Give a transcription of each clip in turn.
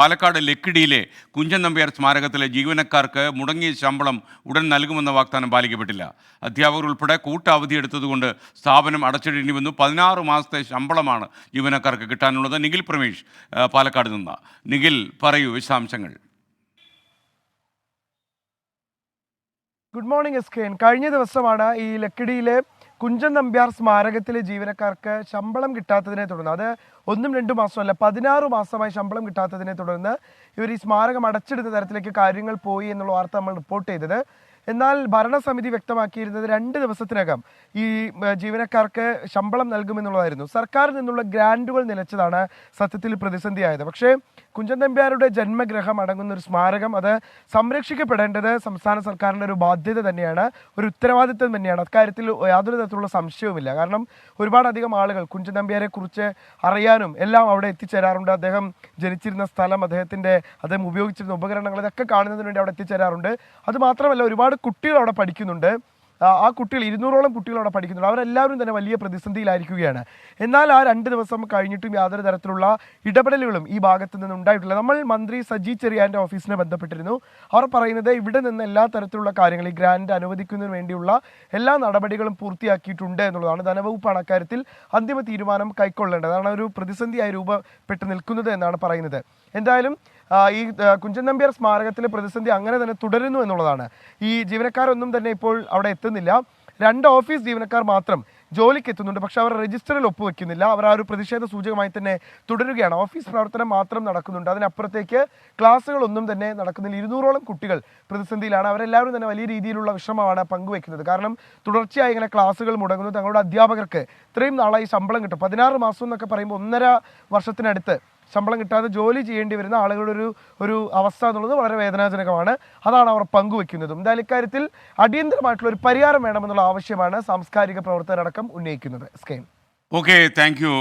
പാലക്കാട് ലക്കിടിയിലെ കുഞ്ചൻ നമ്പ്യാർ സ്മാരകത്തിലെ ജീവനക്കാർക്ക് മുടങ്ങിയ ശമ്പളം ഉടൻ നൽകുമെന്ന വാഗ്ദാനം പാലിക്കപ്പെട്ടില്ല. അധ്യാപകർ ഉൾപ്പെടെ കൂട്ട അവധിയെടുത്തതുകൊണ്ട് സ്ഥാപനം അടച്ചിടേണ്ടി വന്നു പതിനാറ് മാസത്തെ ശമ്പളമാണ് ജീവനക്കാർക്ക് കിട്ടാനുള്ളത്. നിഖിൽ പ്രമേഷ് പാലക്കാട് നിന്ന്. നിഖിൽ പറയൂ വിശദാംശങ്ങൾ. Good morning S K N. കഴിഞ്ഞ ദിവസമാണ് ഈ ലക്കിടിയിലെ കുഞ്ചൻ നമ്പ്യാർ സ്മാരകത്തിലെ ജീവനക്കാർക്ക് ശമ്പളം കിട്ടാത്തതിനെ തുടർന്ന് അത് ഒന്നും രണ്ടു മാസമല്ല പതിനാറ് മാസമായി ശമ്പളം കിട്ടാത്തതിനെ തുടർന്ന് ഇവർ ഈ സ്മാരകം അടച്ചിടുന്ന തരത്തിലേക്ക് കാര്യങ്ങൾ പോയി എന്നുള്ള വാർത്ത നമ്മൾ റിപ്പോർട്ട് ചെയ്തത്. എന്നാൽ ഭരണസമിതി വ്യക്തമാക്കിയിരുന്നത് രണ്ട് ദിവസത്തിനകം ഈ ജീവനക്കാർക്ക് ശമ്പളം നൽകുമെന്നുള്ളതായിരുന്നു. സർക്കാരിൽ നിന്നുള്ള ഗ്രാൻഡുകൾ നിലച്ചതാണ് സത്യത്തിൽ പ്രതിസന്ധിയായത്. പക്ഷേ കുഞ്ചൻ നമ്പ്യാരുടെ ജന്മഗ്രഹം അടങ്ങുന്ന ഒരു സ്മാരകം. അത് സംരക്ഷിക്കപ്പെടേണ്ടത് സംസ്ഥാന സർക്കാരിന്റെ ഒരു ബാധ്യത തന്നെയാണ് ഒരു ഉത്തരവാദിത്വം തന്നെയാണ്. അക്കാര്യത്തിൽ യാതൊരു തരത്തിലുള്ള സംശയവുമില്ല. കാരണം ഒരുപാടധികം ആളുകൾ കുഞ്ചൻ നമ്പ്യാരെ കുറിച്ച് അറിയാനും എല്ലാം അവിടെ എത്തിച്ചേരാറുണ്ട്. അദ്ദേഹം ജനിച്ചിരുന്ന സ്ഥലം അദ്ദേഹത്തിന്റെ അദ്ദേഹം ഉപയോഗിച്ചിരുന്ന ഉപകരണങ്ങൾ ഇതൊക്കെ കാണുന്നതിന് വേണ്ടി അവിടെ എത്തിച്ചേരാറുണ്ട്. അതുമാത്രമല്ല ഒരുപാട് കുട്ടികൾ അവിടെ പഠിക്കുന്നുണ്ട്. ആ കുട്ടികൾ ഇരുന്നൂറോളം കുട്ടികൾ അവിടെ പഠിക്കുന്നുണ്ട്. അവരെല്ലാവരും തന്നെ വലിയ പ്രതിസന്ധിയിലായിരിക്കുകയാണ്. എന്നാൽ ആ രണ്ട് ദിവസം കഴിഞ്ഞിട്ടും യാതൊരു തരത്തിലുള്ള ഇടപെടലുകളും ഈ ഭാഗത്ത് നിന്ന് ഉണ്ടായിട്ടില്ല. നമ്മൾ മന്ത്രി സജി ചെറിയാന്റെ ഓഫീസിനെ ബന്ധപ്പെട്ടിരുന്നു. അവർ പറയുന്നത് ഇവിടെ നിന്ന് എല്ലാ തരത്തിലുള്ള കാര്യങ്ങൾ ഈ ഗ്രാൻഡ് അനുവദിക്കുന്നതിന് വേണ്ടിയുള്ള എല്ലാ നടപടികളും പൂർത്തിയാക്കിയിട്ടുണ്ട് എന്നുള്ളതാണ്. ധനവകുപ്പാണ് അക്കാര്യത്തിൽ അന്തിമ തീരുമാനം കൈക്കൊള്ളേണ്ടത്. അതാണ് ഒരു പ്രതിസന്ധിയായി രൂപപ്പെട്ട് നിൽക്കുന്നത് എന്നാണ് പറയുന്നത്. എന്തായാലും ഈ കുഞ്ചൻ നമ്പ്യാർ സ്മാരകത്തിലെ പ്രതിസന്ധി അങ്ങനെ തന്നെ തുടരുന്നു എന്നുള്ളതാണ്. ഈ ജീവനക്കാരൊന്നും തന്നെ ഇപ്പോൾ അവിടെ എത്തുന്നില്ല. രണ്ട് ഓഫീസ് ജീവനക്കാർ മാത്രം ജോലിക്ക് എത്തുന്നുണ്ട്. പക്ഷെ അവർ രജിസ്റ്ററിൽ ഒപ്പുവെക്കുന്നില്ല അവർ ആ ഒരു പ്രതിഷേധ സൂചകമായി തന്നെ തുടരുകയാണ്. ഓഫീസ് പ്രവർത്തനം മാത്രം നടക്കുന്നുണ്ട്. അതിനപ്പുറത്തേക്ക് ക്ലാസ്സുകളൊന്നും തന്നെ നടക്കുന്നില്ല. ഇരുന്നൂറോളം കുട്ടികൾ പ്രതിസന്ധിയിലാണ്. അവരെല്ലാവരും തന്നെ വലിയ രീതിയിലുള്ള വിഷമമാണ് പങ്കുവെക്കുന്നത്. കാരണം തുടർച്ചയായി ഇങ്ങനെ ക്ലാസ്സുകൾ മുടങ്ങുന്നു. തങ്ങളുടെ അധ്യാപകർക്ക് ഇത്രയും നാളായി ശമ്പളം കിട്ടും. പതിനാറ് മാസം എന്നൊക്കെ പറയുമ്പോൾ ഒന്നര വർഷത്തിനടുത്ത് ശമ്പളം കിട്ടാതെ ജോലി ചെയ്യേണ്ടി വരുന്ന ആളുകളുടെ ഒരു ഒരു അവസ്ഥ എന്നുള്ളത് വളരെ വേദനാജനകമാണ്. അതാണ് അവർ പങ്കുവെക്കുന്നതും എന്തായാലും ഇക്കാര്യത്തിൽ അടിയന്തരമായിട്ടുള്ള ഒരു പരിഹാരം വേണമെന്നുള്ള ആവശ്യമാണ് സാംസ്കാരിക പ്രവർത്തകരടക്കം ഉന്നയിക്കുന്നത്. സ്കെയിം okay thank you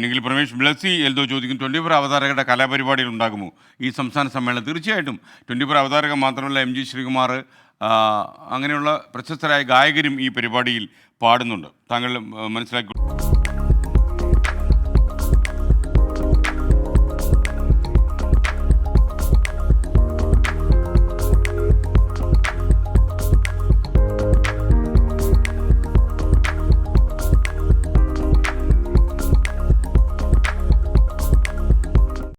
Nikhil Pramesh. Blessy Eldho ചോദിക്കും ട്വന്റി ഫോർ അവതാരകരുടെ കലാപരിപാടികൾ ഉണ്ടാകുമോ? ഈ സംസ്ഥാന സമ്മേളനം തീർച്ചയായിട്ടും. ട്വന്റി ഫോർ അവതാരകം മാത്രമല്ല എം ജി ശ്രീകുമാർ അങ്ങനെയുള്ള പ്രശസ്തരായ ഗായകരും ഈ പരിപാടിയിൽ പാടുന്നുണ്ട്. താങ്കൾ മനസ്സിലാക്കി